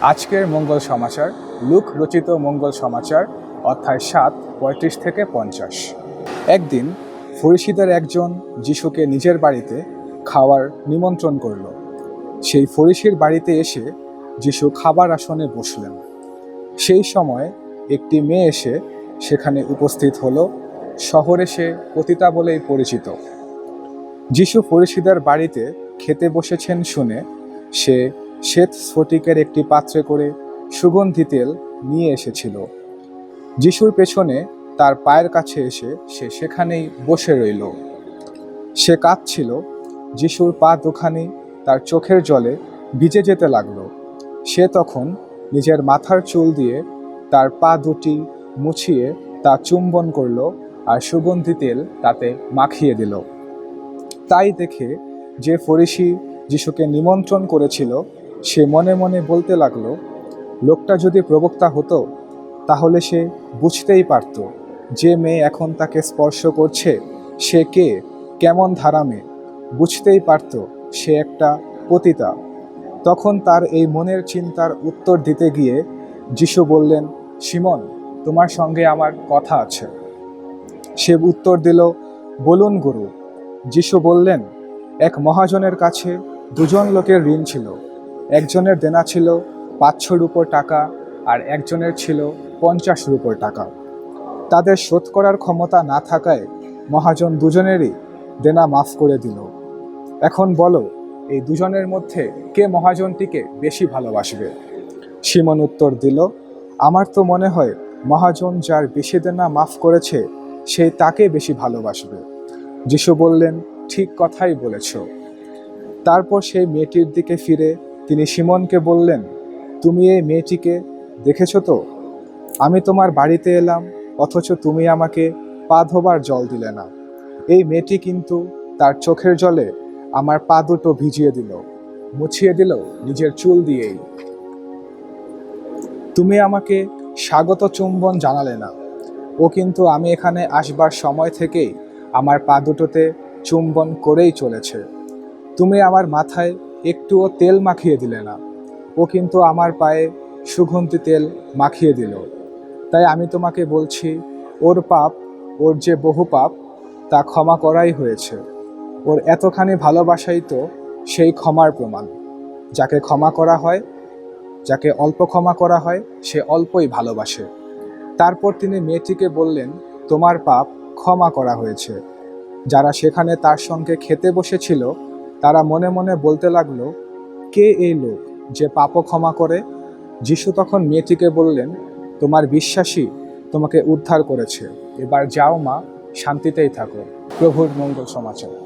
আজকের মঙ্গল সমাচার, লুক রচিত মঙ্গল সমাচার, অধ্যায় সাত, পঁয়ত্রিশ থেকে পঞ্চাশ। একদিন ফরিসিদের একজন যিশুকে নিজের বাড়িতে খাওয়ার নিমন্ত্রণ করল। সেই ফরিসির বাড়িতে এসে যিশু খাবার আসনে বসলেন। সেই সময় একটি মেয়ে এসে সেখানে উপস্থিত হলো। শহরে সে পতিতা বলেই পরিচিত। যিশু ফরিসিদের বাড়িতে খেতে বসেছেন শুনে সে শ্বেত স্ফটিকের একটি পাত্রে করে সুগন্ধি তেল নিয়ে এসেছিল। যিশুর পেছনে তার পায়ের কাছে এসে সে সেখানেই বসে রইল। সে কাঁদছিল, যিশুর পা দুখানি তার চোখের জলে ভিজে যেতে লাগল। সে তখন নিজের মাথার চুল দিয়ে তার পা দুটি মুছিয়ে তা চুম্বন করল আর সুগন্ধি তেল তাতে মাখিয়ে দিল। তাই দেখে যে ফরিসি যিশুকে নিমন্ত্রণ করেছিল সে মনে মনে বলতে লাগল, লোকটা যদি প্রবক্তা হতো, তাহলে সে বুঝতেই পারত যে মেয়ে এখন তাকে স্পর্শ করছে, সে কে, কেমন ধারামে বুঝতেই পারত সে একটা পতিতা। তখন তার এই মনের চিন্তার উত্তর দিতে গিয়ে যিশু বললেন সিমন তোমার সঙ্গে আমার কথা আছে। সে উত্তর দিল, বলুন গুরু। যিশু বললেন, এক মহাজনের কাছে দুজন লোকের ঋণ ছিল। একজনের দেনা ছিল পাঁচশো রুপোর টাকা আর একজনের ছিল পঞ্চাশ রুপোর টাকা। তাদের শোধ করার ক্ষমতা না থাকায় মহাজন দুজনেরই দেনা মাফ করে দিল। এখন বলো, এই দুজনের মধ্যে কে মহাজনটিকে বেশি ভালোবাসবে? সিমন উত্তর দিল, আমার তো মনে হয় মহাজন যার বেশি দেনা মাফ করেছে সেই তাকে বেশি ভালোবাসবে। যিশু বললেন, ঠিক কথাই বলেছ। তারপর সেই মেয়েটির দিকে ফিরে তিনি সিমনকে বললেন, তুমি এই মেয়েটিকে দেখেছ তো? আমি তোমার বাড়িতে এলাম, অথচ তুমি আমাকে পা ধোবার জল দিলে না। এই মেয়েটি কিন্তু তার চোখের জলে আমার পা দুটো ভিজিয়ে দিল, মুছিয়ে দিল নিজের চুল দিয়েই। তুমি আমাকে স্বাগত চুম্বন জানালে না। ও কিন্তু আমি এখানে আসবার সময় থেকেই আমার পা দুটোতে চুম্বন করেই চলেছে। তুমি আমার মাথায় একটুও তেল মাখিয়ে দিলে না। ও কিন্তু আমার পায়ে সুগন্ধি তেল মাখিয়ে দিল। তাই আমি তোমাকে বলছি, ওর পাপ, ওর যে বহু পাপ, তা ক্ষমা করাই হয়েছে। ওর এতখানি ভালোবাসাই তো সেই ক্ষমার প্রমাণ। যাকে ক্ষমা করা হয়, যাকে অল্প ক্ষমা করা হয়, সে অল্পই ভালোবাসে। তারপর তিনি মেয়েটিকে বললেন, তোমার পাপ ক্ষমা করা হয়েছে। যারা সেখানে তার সঙ্গে খেতে বসেছিল তারা মনে মনে বলতে লাগল, কে এই লোক যে পাপ ক্ষমা করে? যিশু তখন মেয়েটিকে বললেন, তোমার বিশ্বাসই তোমাকে উদ্ধার করেছে। এবার যাও মা, শান্তিতেই থাকো। প্রভুর মঙ্গল সমাচার।